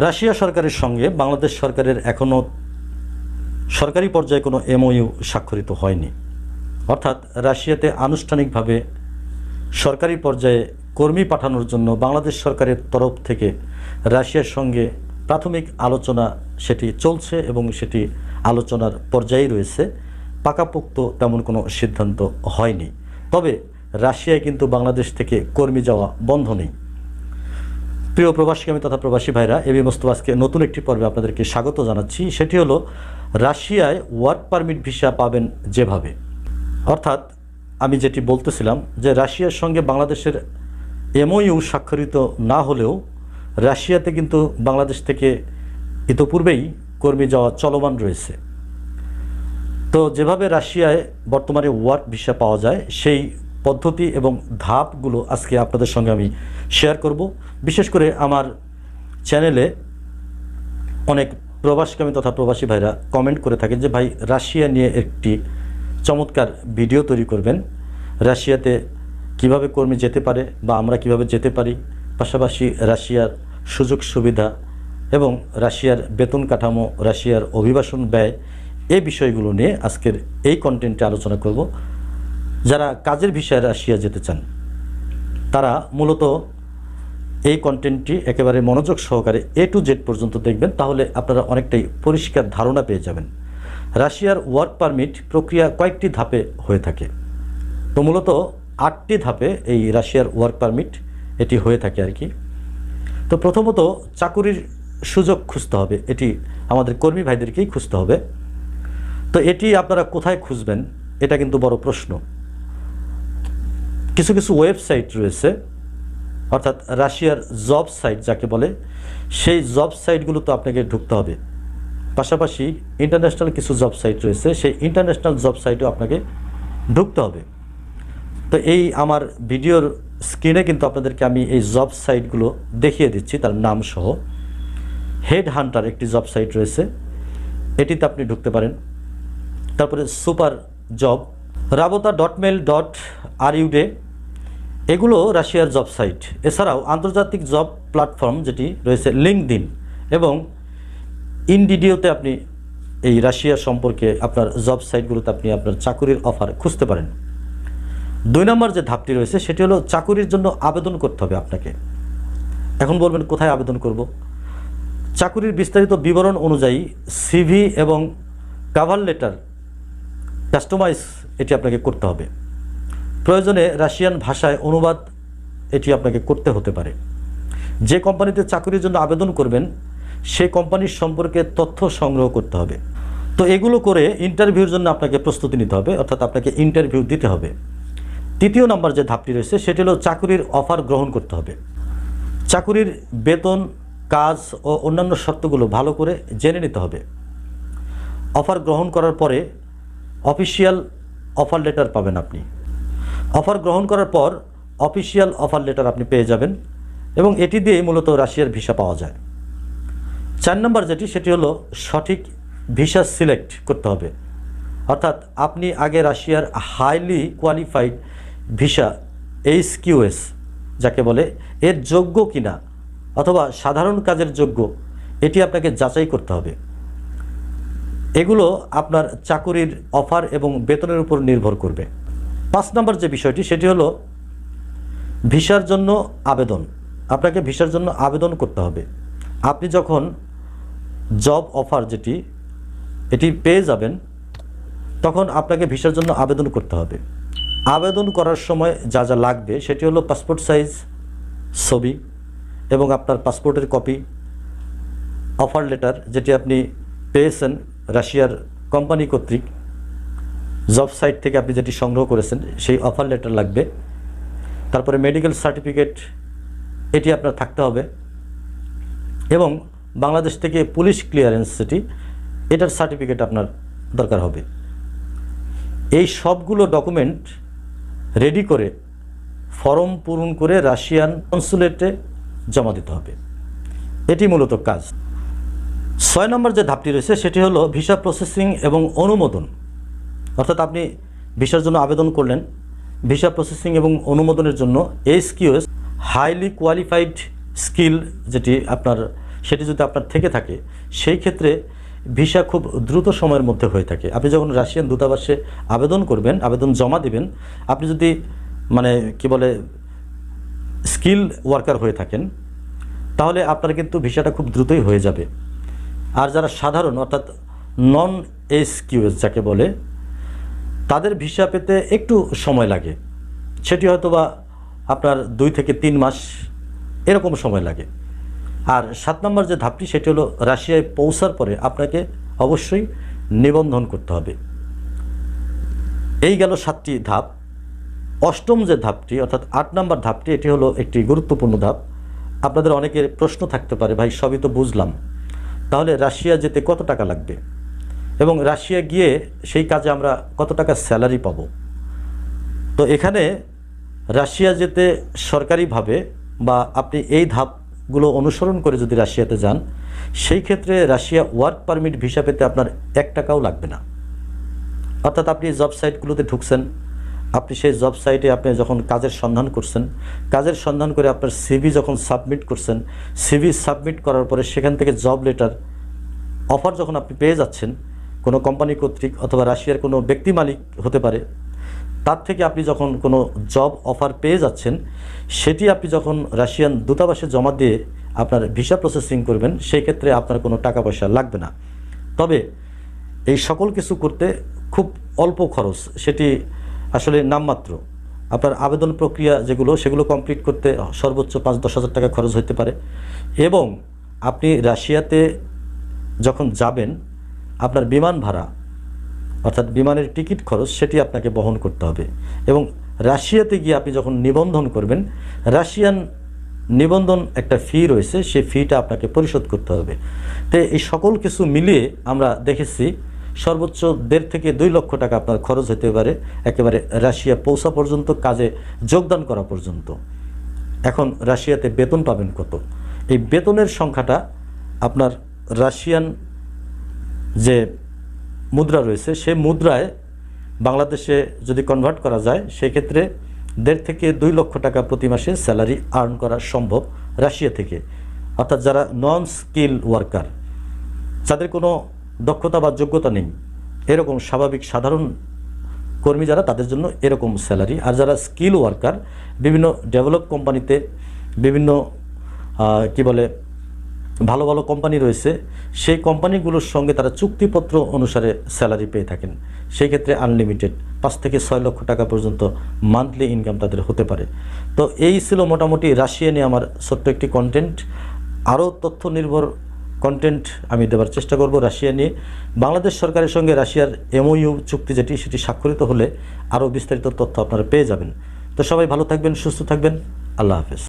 Russia সরকারের সঙ্গে বাংলাদেশ সরকারের এখনও সরকারি পর্যায়ে কোনো এমওইউ স্বাক্ষরিত হয়নি। অর্থাৎ রাশিয়াতে আনুষ্ঠানিকভাবে সরকারি পর্যায়ে কর্মী পাঠানোর জন্য বাংলাদেশ সরকারের তরফ থেকে রাশিয়ার সঙ্গে প্রাথমিক আলোচনা সেটি চলছে এবং সেটি আলোচনার পর্যায়ে রয়েছে। পাকাপোক্ত তেমন কোনো সিদ্ধান্ত হয়নি। তবে রাশিয়ায় কিন্তু বাংলাদেশ থেকে কর্মী যাওয়া বন্ধ নেই। প্রিয় প্রবাসী আমি তথা প্রবাসী ভাইরা এবি মোস্তফাজকে নতুন একটি পর্বে আপনাদেরকে স্বাগত জানাচ্ছি। সেটি হলো, রাশিয়ায় ওয়ার্ক পারমিট ভিসা পাবেন যেভাবে। অর্থাৎ, আমি যেটি বলতেছিলাম যে রাশিয়ার সঙ্গে বাংলাদেশের এমওইউ স্বাক্ষরিত না হলেও, রাশিয়াতে কিন্তু বাংলাদেশ থেকে ইতোপূর্বেই কর্মী যাওয়া চলমান রয়েছে। তো যেভাবে রাশিয়ায় বর্তমানে ওয়ার্ক ভিসা পাওয়া যায়, সেই পদ্ধতি এবং ধাপগুলো আজকে আপনাদের সঙ্গে আমি শেয়ার করব। বিশেষ করে আমার চ্যানেলে অনেক প্রবাসকামী তথা প্রবাসী ভাইরা কমেন্ট করে থাকেন যে, ভাই, রাশিয়া নিয়ে একটি চমৎকার ভিডিও তৈরি করবেন। রাশিয়াতে কীভাবে কর্মী যেতে পারে বা আমরা কীভাবে যেতে পারি? পাশাপাশি রাশিয়ার সুযোগ সুবিধা এবং রাশিয়ার বেতন কাঠামো, রাশিয়ার অভিবাসন ব্যয় এই বিষয়গুলো নিয়ে আজকের এই কন্টেন্টে আলোচনা করব। যারা কাজের বিষয়ে রাশিয়া যেতে চান, তারা মূলত এই কন্টেন্টটি একেবারে মনোযোগ সহকারে এ টু জেড পর্যন্ত দেখবেন, তাহলে আপনারা অনেকটাই পরিষ্কার ধারণা পেয়ে যাবেন। রাশিয়ার ওয়ার্ক পারমিট প্রক্রিয়া কয়েকটি ধাপে হয়ে থাকে। তো মূলত আটটি ধাপে এই রাশিয়ার ওয়ার্ক পারমিট এটি হয়ে থাকে আর কি। তো প্রথমত চাকুরির সুযোগ খুঁজতে হবে, এটি আমাদের কর্মী ভাইদেরকেই খুঁজতে হবে। তো এটি আপনারা কোথায় খুঁজবেন, এটা কিন্তু বড় প্রশ্ন। কিছু কিছু ওয়েবসাইট রয়েছে, অর্থাৎ রাশিয়ার জব সাইট যাকে বলে, সেই জব সাইটগুলোতে আপনাকে ঢুকতে হবে। পাশাপাশি ইন্টারন্যাশনাল কিছু জব সাইট রয়েছে, সেই ইন্টারন্যাশনাল জব সাইটেও আপনাকে ঢুকতে হবে। তো এই আমার ভিডিওর স্ক্রিনে কিন্তু আপনাদেরকে আমি এই জব সাইটগুলো দেখিয়ে দিচ্ছি, তার নাম সহ। হেড হান্টার একটি জব সাইট রয়েছে, এটিতে আপনি ঢুকতে পারেন। তারপরে super job, রাবতা dot mail dot আর ইউডে এগুলো রাশিয়ার জব সাইট। এছাড়াও আন্তর্জাতিক জব প্ল্যাটফর্ম যেটি রয়েছে লিঙ্কডিন এবং ইনডিডিওতে আপনি এই রাশিয়া সম্পর্কে আপনার জব সাইটগুলোতে আপনি আপনার চাকুরির অফার খুঁজতে পারেন। দুই নম্বর যে ধাপটি রয়েছে সেটি হলো চাকুরির জন্য আবেদন করতে হবে আপনাকে। এখন বলবেন কোথায় আবেদন করব? চাকুরির বিস্তারিত বিবরণ অনুযায়ী সিভি এবং কাভার লেটার কাস্টমাইজ এটি আপনাকে করতে হবে। প্রয়োজনে রাশিয়ান ভাষায় অনুবাদ এটি আপনাকে করতে হতে পারে। যে কোম্পানিতে চাকরির জন্য আবেদন করবেন সেই কোম্পানির সম্পর্কে তথ্য সংগ্রহ করতে হবে। তো এগুলো করে ইন্টারভিউর জন্য আপনাকে প্রস্তুতি নিতে হবে, অর্থাৎ আপনাকে ইন্টারভিউ দিতে হবে। তৃতীয় নম্বর যে ধাপটি রয়েছে, সেটি হলো চাকুরির অফার গ্রহণ করতে হবে। চাকুরির বেতন, কাজ ও অন্যান্য শর্তগুলো ভালো করে জেনে নিতে হবে। অফার গ্রহণ করার পরে অফিসিয়াল অফার লেটার পাবেন আপনি। অফার গ্রহণ করার পর অফিসিয়াল অফার লেটার আপনি পেয়ে যাবেন এবং এটি দিয়ে মূলত রাশিয়ার ভিসা পাওয়া যায়। চার নম্বর যেটি, সেটি হলো সঠিক ভিসা সিলেক্ট করতে হবে। অর্থাৎ আপনি আগে রাশিয়ার highly qualified visa H QS যাকে বলে, এর যোগ্য কিনা অথবা সাধারণ কাজের যোগ্য, এটি আপনাকে যাচাই করতে হবে। এগুলো আপনার চাকুরির অফার এবং বেতনের উপর নির্ভর করবে। পাঁচ নম্বর যে বিষয়টি, সেটি হলো ভিসার জন্য আবেদন। আপনাকে ভিসার জন্য আবেদন করতে হবে। আপনি যখন জব অফার যেটি, এটি পেয়ে যাবেন, তখন আপনাকে ভিসার জন্য আবেদন করতে হবে। আবেদন করার সময় যা যা লাগবে, সেটি হলো পাসপোর্ট সাইজ, ছবি এবং আপনার পাসপোর্টের কপি, অফার লেটার যেটি আপনি পেয়েছেন রাশিয়ার কোম্পানি কর্তৃক জব সাইট থেকে আপনি যেটি সংগ্রহ করেছেন, সেই অফার লেটার লাগবে। তারপরে মেডিকেল সার্টিফিকেট এটি আপনার থাকতে হবে। এবং বাংলাদেশ থেকে পুলিশ ক্লিয়ারেন্স যেটি এটার সার্টিফিকেট আপনার দরকার হবে। এই সবগুলো ডকুমেন্ট রেডি করে ফর্ম পূরণ করে রাশিয়ান কনসুলেটে জমা দিতে হবে। এটি মূলত কাজ। ছয় নম্বর যে ধাপটি রয়েছে, সেটি হলো ভিসা প্রসেসিং এবং অনুমোদন। অর্থাৎ আপনি ভিসার জন্য আবেদন করলেন, ভিসা প্রসেসিং এবং অনুমোদনের জন্য এইচকিউএস হাইলি কোয়ালিফাইড স্কিল যেটি আপনার, সেটি যদি আপনার থেকে থাকে, সেই ক্ষেত্রে ভিসা খুব দ্রুত সময়ের মধ্যে হয়ে থাকে। আপনি যখন রাশিয়ান দূতাবাসে আবেদন করবেন, আবেদন জমা দিবেন, আপনি যদি মানে কি বলে স্কিল ওয়ার্কার হয়ে থাকেন, তাহলে আপনার কিন্তু ভিসাটা খুব দ্রুতই হয়ে যাবে। আর যারা সাধারণ অর্থাৎ নন এস কিউএস যাকে বলে তাদের ভিসা পেতে একটু সময় লাগে। সেটি হয়তো বা আপনার দুই থেকে তিন মাস এরকম সময় লাগে। আর সাত নম্বর যে ধাপটি, সেটি হলো রাশিয়ায় পৌঁছার পরে আপনাকে অবশ্যই নিবন্ধন করতে হবে। এই গেল সাতটি ধাপ। অষ্টম যে ধাপটি, অর্থাৎ আট নম্বর ধাপটি, এটি হলো একটি গুরুত্বপূর্ণ ধাপ। আপনাদের অনেকের প্রশ্ন থাকতে পারে, ভাই, সবই তো বুঝলাম। তাহলে রাশিয়া যেতে কত টাকা লাগবে? এবং রাশিয়া গিয়ে সেই কাজে আমরা কত টাকা স্যালারি পাবো? তো এখানে রাশিয়া যেতে সরকারিভাবে বা আপনি এই ধাপগুলো অনুসরণ করে যদি রাশিয়াতে যান, সেই ক্ষেত্রে রাশিয়া ওয়ার্ক পারমিট ভিসা পেতে আপনার এক টাকাও লাগবে না। অর্থাৎ আপনি জব সাইটগুলোতে ঢুকছেন, আপনি সেই জব সাইটে আপনি যখন কাজের সন্ধান করছেন, কাজের সন্ধান করে আপনার সিভি যখন সাবমিট করছেন সিভি সাবমিট করার পরে সেখান থেকে জব লেটার অফার যখন আপনি পেয়ে যাচ্ছেন কোনো কোম্পানি কর্তৃক অথবা রাশিয়ার কোনো ব্যক্তি মালিক হতে পারে, তার থেকে আপনি যখন কোনো জব অফার পেয়ে যাচ্ছেন, সেটি আপনি যখন রাশিয়ান দূতাবাসে জমা দিয়ে আপনার ভিসা প্রসেসিং করবেন, সেই ক্ষেত্রে আপনার কোনো টাকা পয়সা লাগবে না। তবে এই সকল কিছু করতে খুব অল্প খরচ, সেটি আসলে নামমাত্র। আপনার আবেদন প্রক্রিয়া যেগুলো, সেগুলো কমপ্লিট করতে সর্বোচ্চ পাঁচ দশ হাজার টাকা খরচ হতে পারে। এবং আপনি রাশিয়াতে যখন যাবেন আপনার বিমান ভাড়া, অর্থাৎ বিমানের টিকিট খরচ, সেটি আপনাকে বহন করতে হবে। এবং রাশিয়াতে গিয়ে আপনি যখন নিবন্ধন করবেন, রাশিয়ান নিবন্ধন একটা ফি রয়েছে, সেই ফিটা আপনাকে পরিশোধ করতে হবে। তো এই সকল কিছু মিলিয়ে আমরা দেখেছি, সর্বোচ্চ দেড় থেকে দুই লক্ষ টাকা আপনার খরচ হতে পারে, একেবারে রাশিয়া পৌঁছা পর্যন্ত, কাজে যোগদান করা পর্যন্ত। এখন রাশিয়াতে বেতন পাবেন কত? এই বেতনের সংখ্যাটা আপনার রাশিয়ান যে মুদ্রা রয়েছে সেই মুদ্রায় বাংলাদেশে যদি কনভার্ট করা যায়, সেক্ষেত্রে দেড় থেকে দুই লক্ষ টাকা প্রতি মাসে স্যালারি আর্ন করা সম্ভব রাশিয়া থেকে। অর্থাৎ যারা নন স্কিল ওয়ার্কার যাদের কোনো দক্ষতা বা যোগ্যতা নেই, এরকম স্বাভাবিক সাধারণ কর্মী যারা, তাদের জন্য এরকম স্যালারি আর যারা স্কিল ওয়ার্কার বিভিন্ন ডেভেলপ কোম্পানিতে বিভিন্ন কি বলে ভালো ভালো কোম্পানি রয়েছে, সেই কোম্পানিগুলোর সঙ্গে তারা চুক্তিপত্র অনুসারে স্যালারি পেয়ে থাকেন। সেই ক্ষেত্রে আনলিমিটেড, পাঁচ থেকে ছয় লক্ষ টাকা পর্যন্ত মান্থলি ইনকাম তাদের হতে পারে। তো এই ছিল মোটামুটি রাশিয়া নিয়ে আমার ছোট্ট একটি কন্টেন্ট আরও তথ্য নির্ভর কন্টেন্ট আমি দেওয়ার চেষ্টা করব রাশিয়া নিয়ে। বাংলাদেশ সরকারের সঙ্গে রাশিয়ার এমওইউ চুক্তি যেটি, সেটি স্বাক্ষরিত হলে আরও বিস্তারিত তথ্য আপনারা পেয়ে যাবেন। তো সবাই ভালো থাকবেন, সুস্থ থাকবেন। আল্লাহ হাফেজ।